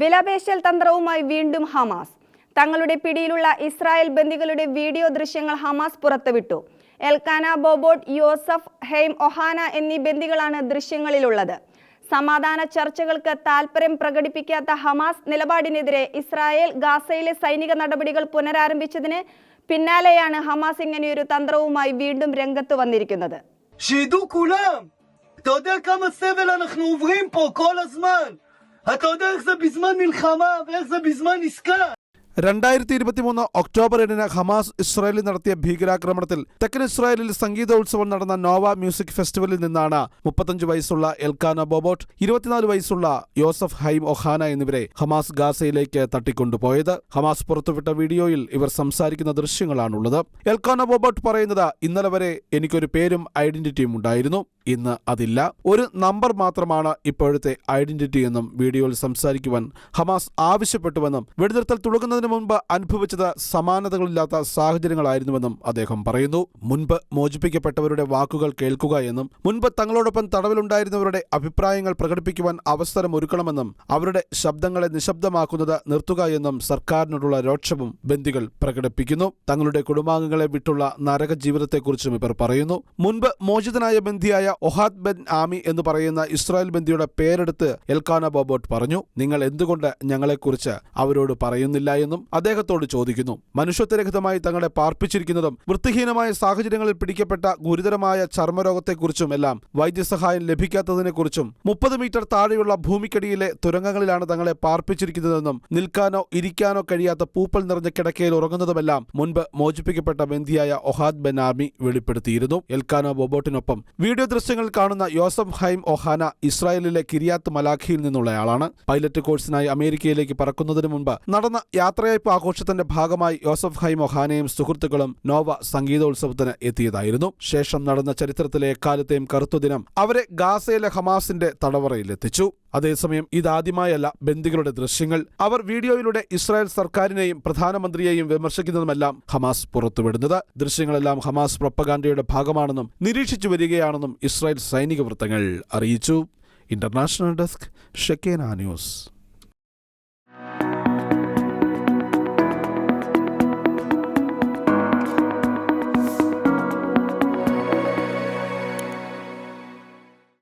വിലപേശൽ തന്ത്രവുമായി വീണ്ടും ഹമാസ്. തങ്ങളുടെ പിടിയിലുള്ള ഇസ്രായേൽ ബന്ദികളുടെ വീഡിയോ ദൃശ്യങ്ങൾ ഹമാസ് പുറത്തുവിട്ടു. Elkana Bohbot Yosef Haim Ohana എന്നീ ബന്ദികളാണ് ദൃശ്യങ്ങളിലുള്ളത്. സമാധാന ചർച്ചകൾക്ക് താൽപര്യം പ്രകടിപ്പിക്കാത്ത ഹമാസ് നിലപാടിനെതിരെ ഇസ്രായേൽ ഗാസയിലെ സൈനിക നടപടികൾ പുനരാരംഭിച്ചതിന് പിന്നാലെയാണ് ഹമാസ് ഇങ്ങനെയൊരു തന്ത്രവുമായി വീണ്ടും രംഗത്ത് വന്നിരിക്കുന്നത്. אתה יודע כמה סבל אנחנו עוברים פה כל הזמן! אתה יודע איך זה בזמן מלחמה ואיך זה בזמן עסקה! രണ്ടായിരത്തി ഇരുപത്തിമൂന്ന് ഒക്ടോബർ ഏഴിന് ഹമാസ് ഇസ്രായേലിൽ നടത്തിയ ഭീകരാക്രമണത്തിൽ തെക്കൻ ഇസ്രായേലിൽ സംഗീതോത്സവം നടന്ന നോവ മ്യൂസിക് ഫെസ്റ്റിവലിൽ നിന്നാണ് മുപ്പത്തഞ്ച് വയസ്സുള്ള എൽക്കാന ബോബോട്ട് ഇരുപത്തിനാല് വയസ്സുള്ള യോസഫ് ഹൈം ഒഹാന എന്നിവരെ ഹമാസ് ഗാസയിലേക്ക് തട്ടിക്കൊണ്ടുപോയത് ഹമാസ് പുറത്തുവിട്ട വീഡിയോയിൽ ഇവർ സംസാരിക്കുന്ന ദൃശ്യങ്ങളാണുള്ളത് എൽക്കാന ബോബോട്ട് പറയുന്നത് ഇന്നലെ വരെ എനിക്കൊരു പേരും ഐഡന്റിറ്റിയും ഉണ്ടായിരുന്നു ഇന്ന് അതില്ല. ഒരു നമ്പർ മാത്രമാണ് ഇപ്പോഴത്തെ ഐഡന്റിറ്റി എന്നും വീഡിയോയിൽ സംസാരിക്കുവാൻ ഹമാസ് ആവശ്യപ്പെട്ടുവെന്നും വെടിനിർത്തൽ തുടങ്ങുന്നതിന് മുൻപ് അനുഭവിച്ചത് സമാനതകളില്ലാത്ത സാഹചര്യങ്ങളായിരുന്നുവെന്നും അദ്ദേഹം പറയുന്നു. മുൻപ് മോചിപ്പിക്കപ്പെട്ടവരുടെ വാക്കുകൾ കേൾക്കുക എന്നും മുൻപ് തങ്ങളോടൊപ്പം തടവിലുണ്ടായിരുന്നവരുടെ അഭിപ്രായങ്ങൾ പ്രകടിപ്പിക്കുവാൻ അവസരം ഒരുക്കണമെന്നും അവരുടെ ശബ്ദങ്ങളെ നിശബ്ദമാക്കുന്നത് നിർത്തുക എന്നും സർക്കാരിനോടുള്ള രോക്ഷവും ബന്ദികൾ പ്രകടിപ്പിക്കുന്നു. തങ്ങളുടെ കുടുംബാംഗങ്ങളെ വിട്ടുള്ള നരക ജീവിതത്തെക്കുറിച്ചും ഇവർ പറയുന്നു. മുൻപ് മോചിതനായ ബന്ധിയായ ഒഹാദ് ബെൻ ആമി എന്ന് പറയുന്ന ഇസ്രായേൽ ബന്ദിയുടെ പേരെടുത്ത് എൽക്കാന ബോബോട്ട് പറഞ്ഞു നിങ്ങൾ എന്തുകൊണ്ട് ഞങ്ങളെക്കുറിച്ച് അവരോട് പറയുന്നില്ല എന്നും അദ്ദേഹത്തോട് ചോദിക്കുന്നു. മനുഷ്യത്വരഹിതമായി തങ്ങളെ പാർപ്പിച്ചിരിക്കുന്നതും വൃത്തിഹീനമായ സാഹചര്യങ്ങളിൽ പിടിക്കപ്പെട്ട ഗുരുതരമായ ചർമ്മരോഗത്തെക്കുറിച്ചും എല്ലാം വൈദ്യസഹായം ലഭിക്കാത്തതിനെക്കുറിച്ചും മുപ്പത് മീറ്റർ താഴെയുള്ള ഭൂമിക്കടിയിലെ തുരങ്കങ്ങളിലാണ് തങ്ങളെ പാർപ്പിച്ചിരിക്കുന്നതെന്നും നിൽക്കാനോ ഇരിക്കാനോ കഴിയാത്ത പൂപ്പൽ നിറഞ്ഞ കിടക്കയിൽ ഉറങ്ങുന്നതുമെല്ലാം മുൻപ് മോചിപ്പിക്കപ്പെട്ട ബന്ധിയായ ഒഹാദ് ബെൻ ആർമി വെളിപ്പെടുത്തിയിരുന്നു. എൽക്കാനോ ബോബോട്ടിനൊപ്പം വീഡിയോ ദൃശ്യങ്ങൾ കാണുന്ന യോസഫ് ഹൈം ഒഹാന ഇസ്രായേലിലെ കിരിയാത്ത് മലാഖിയിൽ നിന്നുള്ളയാളാണ്. പൈലറ്റ് കോഴ്സിനായി അമേരിക്കയിലേക്ക് പറക്കുന്നതിന് മുമ്പ് നടന്ന യാത്രയയപ്പ് ആഘോഷത്തിന്റെ ഭാഗമായി യോസഫ് ഹൈം ഒഹാനയും സുഹൃത്തുക്കളും നോവ സംഗീതോത്സവത്തിന് എത്തിയതായിരുന്നു. ശേഷം നടന്ന ചരിത്രത്തിലെ എക്കാലത്തെയും കറുത്തുദിനം അവരെ ഗാസയിലെ ഹമാസിന്റെ തടവറയിലെത്തിച്ചു. അതേസമയം ഇതാദ്യമായല്ല ബന്ദികളുടെ ദൃശ്യങ്ങൾ. അവർ വീഡിയോയിലൂടെ ഇസ്രായേൽ സർക്കാരിനെയും പ്രധാനമന്ത്രിയെയും വിമർശിക്കുന്നതുമെല്ലാം ഹമാസ് പുറത്തുവിടുന്നത്. ദൃശ്യങ്ങളെല്ലാം ഹമാസ് പ്രൊപ്പഗാൻഡയുടെ ഭാഗമാണെന്നും നിരീക്ഷിച്ചു വരികയാണെന്നും ഇസ്രായേൽ സൈനിക വൃത്തങ്ങൾ അറിയിച്ചു. ഇന്റർനാഷണൽ ഡെസ്ക് ഷെക്കേന ന്യൂസ്.